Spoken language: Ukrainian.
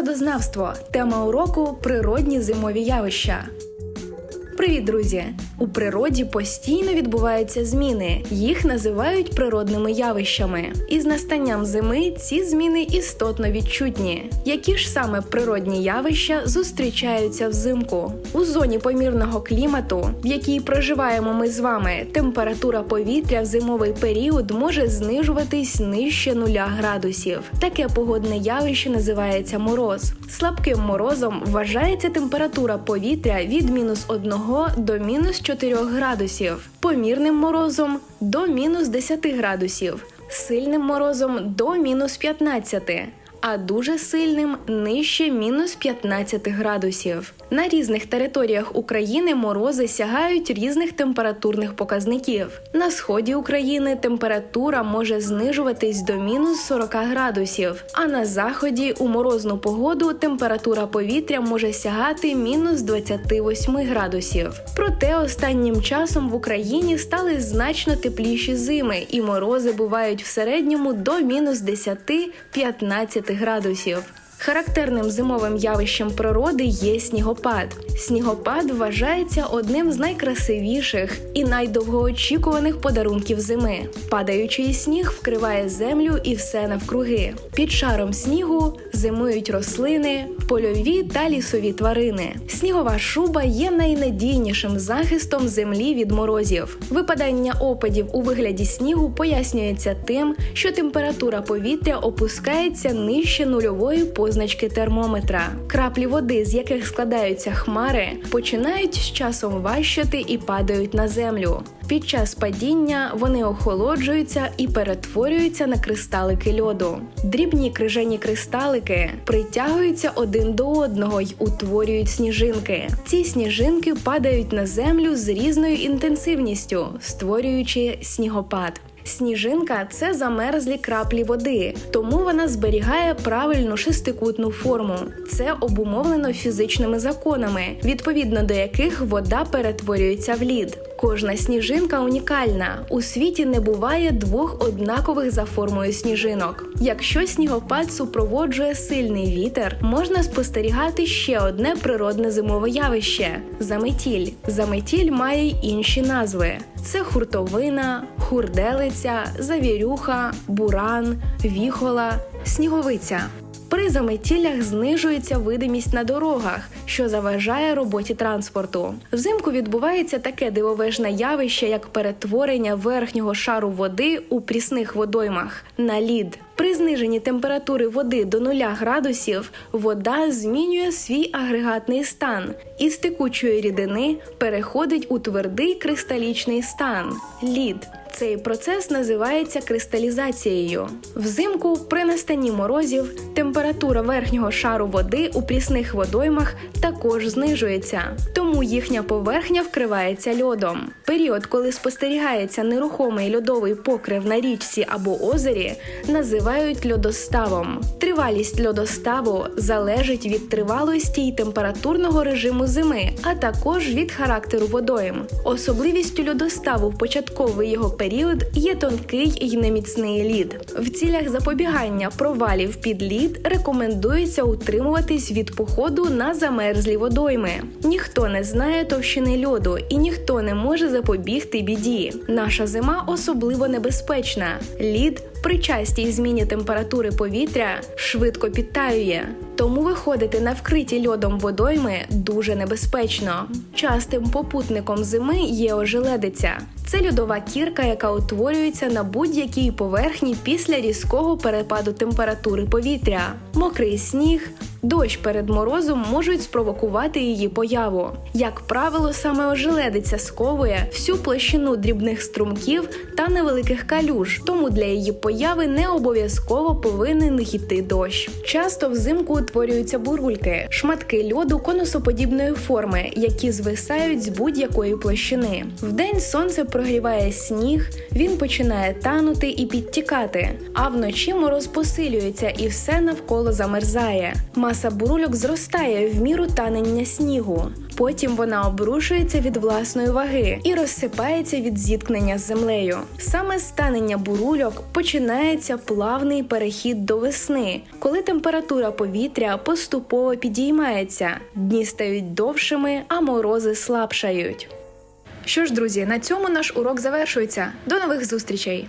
Природознавство тема уроку природні зимові явища. Привіт, друзі! У природі постійно відбуваються зміни. Їх називають природними явищами. І з настанням зими ці зміни істотно відчутні. Які ж саме природні явища зустрічаються взимку? У зоні помірного клімату, в якій проживаємо ми з вами, температура повітря в зимовий період може знижуватись нижче нуля градусів. Таке погодне явище називається мороз. Слабким морозом вважається температура повітря від мінус 1 до мінус 4 градусів, помірним морозом до мінус 10 градусів, сильним морозом до мінус 15, а дуже сильним нижче мінус 15 градусів. На різних територіях України морози сягають різних температурних показників. На сході України температура може знижуватись до мінус 40 градусів, а на заході у морозну погоду температура повітря може сягати мінус 28 градусів. Проте останнім часом в Україні стали значно тепліші зими, і морози бувають в середньому до мінус 10-15 градусів. Характерним зимовим явищем природи є снігопад. Снігопад вважається одним з найкрасивіших і найдовгоочікуваних подарунків зими. Падаючий сніг вкриває землю і все навкруги. Під шаром снігу зимують рослини, польові та лісові тварини. Снігова шуба є найнадійнішим захистом землі від морозів. Випадання опадів у вигляді снігу пояснюється тим, що температура повітря опускається нижче нульової позначки термометра. Краплі води, з яких складаються хмари, починають з часом важчати і падають на землю. Під час падіння вони охолоджуються і перетворюються на кристалики льоду. Дрібні крижані кристалики притягуються один до одного й утворюють сніжинки. Ці сніжинки падають на землю з різною інтенсивністю, створюючи снігопад. Сніжинка це замерзлі краплі води, тому вона зберігає правильну шестикутну форму. Це обумовлено фізичними законами, відповідно до яких вода перетворюється в лід. Кожна сніжинка унікальна. У світі не буває двох однакових за формою сніжинок. Якщо снігопад супроводжує сильний вітер, можна спостерігати ще одне природне зимове явище заметіль. Заметіль має й інші назви: це хуртовина, хурделиця, завірюха, буран, віхола, сніговиця. При заметіллях знижується видимість на дорогах, що заважає роботі транспорту. Взимку відбувається таке дивовижне явище, як перетворення верхнього шару води у прісних водоймах на лід. При зниженні температури води до 0 градусів вода змінює свій агрегатний стан і з текучої рідини переходить у твердий кристалічний стан лід. Цей процес називається кристалізацією. Взимку при настанні морозів температура верхнього шару води у прісних водоймах також знижується, тому їхня поверхня вкривається льодом. Період, коли спостерігається нерухомий льодовий покрив на річці або озері, називають льодоставом. Тривалість льодоставу залежить від тривалості й температурного режиму зими, а також від характеру водойм. Особливістю льодоставу в початковий його період є тонкий і неміцний лід. В цілях запобігання провалів під лід рекомендується утримуватись від походу на замерзлі водойми. Ніхто не знає товщини льоду і ніхто не може запобігти біді. Наша зима особливо небезпечна. Лід при частій зміні температури повітря швидко підтаює. Тому виходити на вкриті льодом водойми дуже небезпечно. Частим попутником зими є ожеледиця. Це льодова кірка, яка утворюється на будь-якій поверхні після різкого перепаду температури повітря. Мокрий сніг, дощ перед морозом можуть спровокувати її появу. Як правило, саме ожеледиця сковує всю площину дрібних струмків та невеликих калюж, тому для її появи не обов'язково повинен йти дощ. Часто взимку утворюються бурульки, шматки льоду конусоподібної форми, які звисають з будь-якої площини. Вдень сонце прогріває сніг, він починає танути і підтікати, а вночі мороз посилюється і все навколо замерзає. Маса бурульок зростає в міру танення снігу. Потім вона обрушується від власної ваги і розсипається від зіткнення з землею. Саме з танення бурульок починається плавний перехід до весни, коли температура повітря поступово підіймається, дні стають довшими, а морози слабшають. Що ж, друзі, на цьому наш урок завершується. До нових зустрічей!